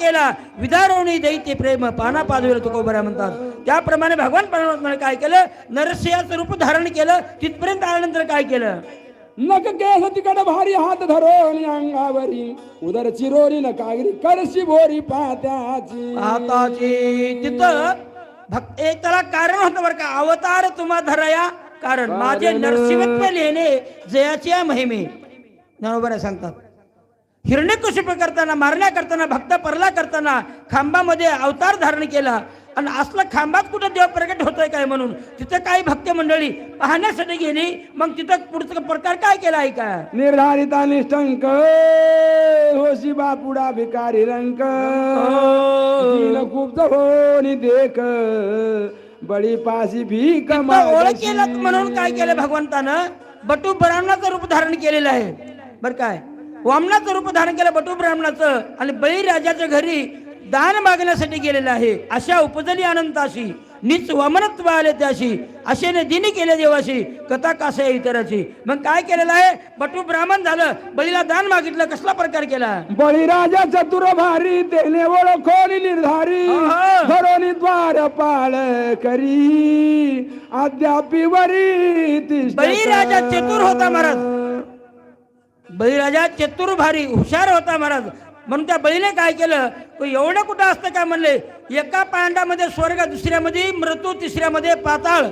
केला. विदारोणी दैत्य प्रेम पाना पाजवेल तुकोबऱ्या म्हणतात. त्याप्रमाणे भगवान परमात्माने काय केलं? नरसिंहाचं रूप धारण केलं. तिथपर्यंत आल्यानंतर काय केलं? नक केस तिकड भारी हात धरोनी अंगावरी. उदर चिरोरी न कागरी कळशी भोरी पात्याची हाताची तिथं भक्त एक त्याला कारण होतं बरं का? अवतार तुम्हा धरया. कारण माझे नरसिंहत्व लिहिणे जयाची महिमे बरोबर सांगतात हिरण्यकशिप करताना मारण्या करताना भक्त परला करताना खांबामध्ये अवतार धारण केला. आणि असलं खांबात कुठं देव प्रकट होतोय काय म्हणून? तिथं काही भक्त मंडळी पाहण्यासाठी गेली मग तिथं पुढचा प्रकार काय केला आहे का? निर्धारिता निष्ठंक होशी बापुडा भिकारी रंक. खूप होनी देख बडी पाशी भीक ओळख केलं म्हणून काय केलं भगवंतानं? बटू ब्राह्मणाचं रूप धारण केलेलं आहे. बर काय? वामनाचं रूप धारण केलं बटू ब्राह्मणाचं आणि बळीराजाच्या घरी दान मागण्यासाठी गेलेलं आहे. अशा उपजली अनंताशी नीच वामनत्व आले त्याशी अशेने दिनी केले देवाशी कथा कासे इतराची मग काय केलेलं आहे? बटू ब्राह्मण झालं बळीला दान मागितलं कसला प्रकार केला? बळीराजा चतुर भारी तेने ओळखोनी निर्धारी. धरोनी द्वार पाळ करी. अद्यापी वरी. बळीराजा चतुर होता महाराज. बळीराजा चतुर्भारी हुशार होता महाराज. म्हणून त्या बळीने काय केलं? तो एवढं कुठं असतं काय म्हणले? एका पांडामध्ये स्वर्ग दुसऱ्यामध्ये मृत्यू तिसऱ्यामध्ये पाताळ.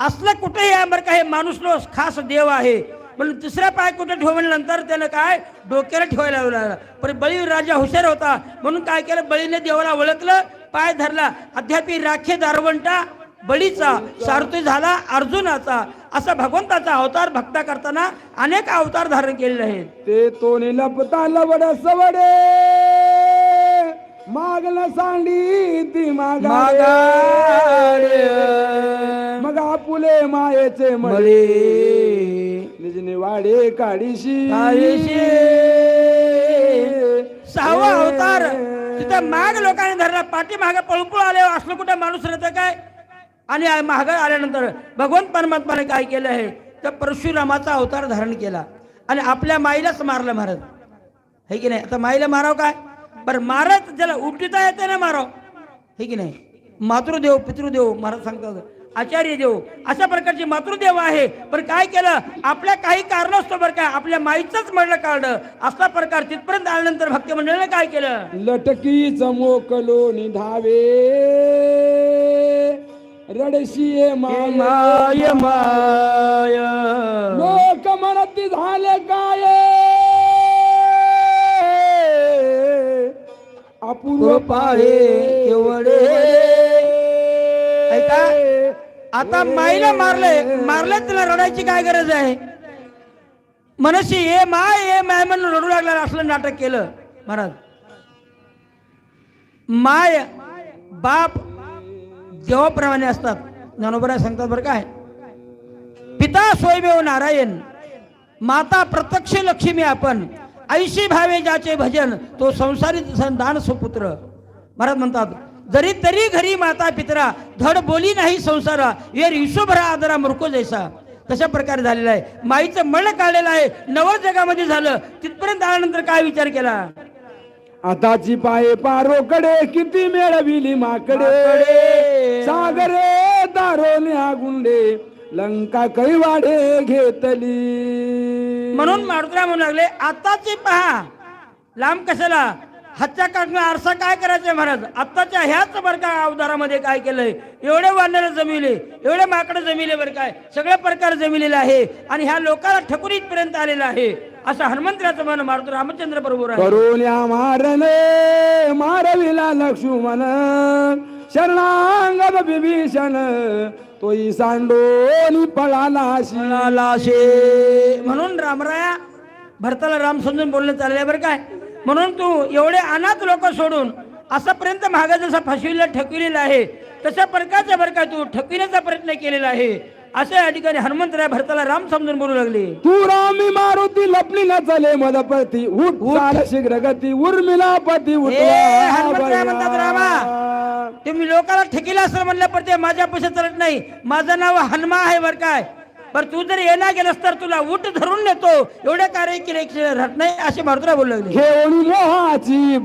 असलं कुठेही आहे बरं का हे माणूस लो खास देव आहे. म्हणून तिसरा पाय कुठे ठेवल्यानंतर त्यानं काय? डोक्याला ठेवायला लागला पण बळी राजा हुशार होता. म्हणून काय केलं? बळीने देवाला ओळखलं पाय धरला. अद्यापी राखे दारवंटा बळीचा सारथी झाला अर्जुनाचा. असा भगवंताचा अवतार भक्ता करताना अनेक अवतार धारण केलेले आहेत. ते तोने लपता लवड सवडे. मागल सांडी ती मागाडे मग आपुले मायेचे मळे. निजने वाडे काडीशी सहावा अवतार. तिथं माग लोकांनी धरला. पाठी मागे पळपुळ आले. असलं कुठं माणूस राहतं काय? आणि माग आल्यानंतर भगवंत परमात्माने काय केलं आहे? तर परशुरामाचा अवतार धारण केला. आणि आपल्या माईलाच मारलं महाराज. हे की नाही? आता माईला माराव काय? बरं मारत ज्याला उठता येते ना माराव. हे की नाही? मातृदेव पितृदेव महाराज सांगतात आचार्य देव अशा प्रकारचे मातृदेव आहे. पण काय केलं? आपल्या काही कारणास्तव बरं काय आपल्या माईचंच म्हणलं काढलं. असा प्रकार तिथपर्यंत आल्यानंतर भक्त मंडळाने काय केलं? लटकी चमोकलो निधावे. रडशी माय. माय माय. लोक म्हणत झाले काय. अपूर्व पाहे ऐका आता माईला मारले मारले तिला रडायची काय गरज आहे? मनशी ये माय ये माय म्हणून रडू लागला असलं नाटक केलं. महाराज. माय बाप देवाप्रमाणे असतात ज्ञानोबरा सांगतात बरं काय? पिता स्वयंमेव नारायण माता प्रत्यक्ष लक्ष्मी आपण ऐशी भावे ज्याचे भजन तो संसारी दान सुपुत्र. महाराज म्हणतात जरी तरी घरी माता पितरा धड बोली नाही संसारा ये ईशोभरा आदरा मृको जैसा. तशा प्रकारे झालेला आहे. माईचं मळ काढलेलं आहे. नवं जगामध्ये झालं. तिथपर्यंत आल्यानंतर काय विचार केला? आताची पाये पारोकडे किती मेळविली माकडे. सागरे दारोल्या गुंडे लंका कैवाडे घेतली. म्हणून मारुतीला म्हणू लागले आताची पहा. लांब कशाला? हातच्या काढणं आरसा काय करायचंय महाराज? आत्ताच्या ह्याच बरं का अवतारामध्ये काय केलंय? एवढे वानर जमिले एवढे माकडे जमिले बरं काय? सगळे प्रकार जमिलेले आहे आणि ह्या लोकांना ठकुन इथपर्यंत आलेला आहे. असं हनुमंतराचं मन मारुती रामचंद्र बरोबर मारणे मारविला लक्ष्मण. शरणांगद विभीषण तोई सांडोनी पळालाशी लाशे म्हणून रामराया भरताला राम समजून बोलणं चाललंय बरं काय. म्हणून तू एवढे अनाथ लोक सोडून असापर्यंत महागा जसा फसविला ठकविलेला आहे तशा प्रकारचा बरं काय तू ठकविण्याचा प्रयत्न केलेला आहे. असं या ठिकाणी हनुमंतराय भरताला राम समजून बोलू लागले. तू रामी मारुती लपली न चले मदपती उठ चाल शीघ्र गती उर्मिला पती ए, हनुमंतराय म्हणतात रामा तुम्ही लोकांला ठेकीला असं म्हणलं पण ते माझ्या पैसे चालत नाही. माझं नाव हनुमा आहे बरं काय. बरं तू जर येणार गेलास तर तुला उठ धरून नेतो. एवढे कार्य केले राहत नाही असे मारुतीला बोलू लागले. घेऊन मोहाची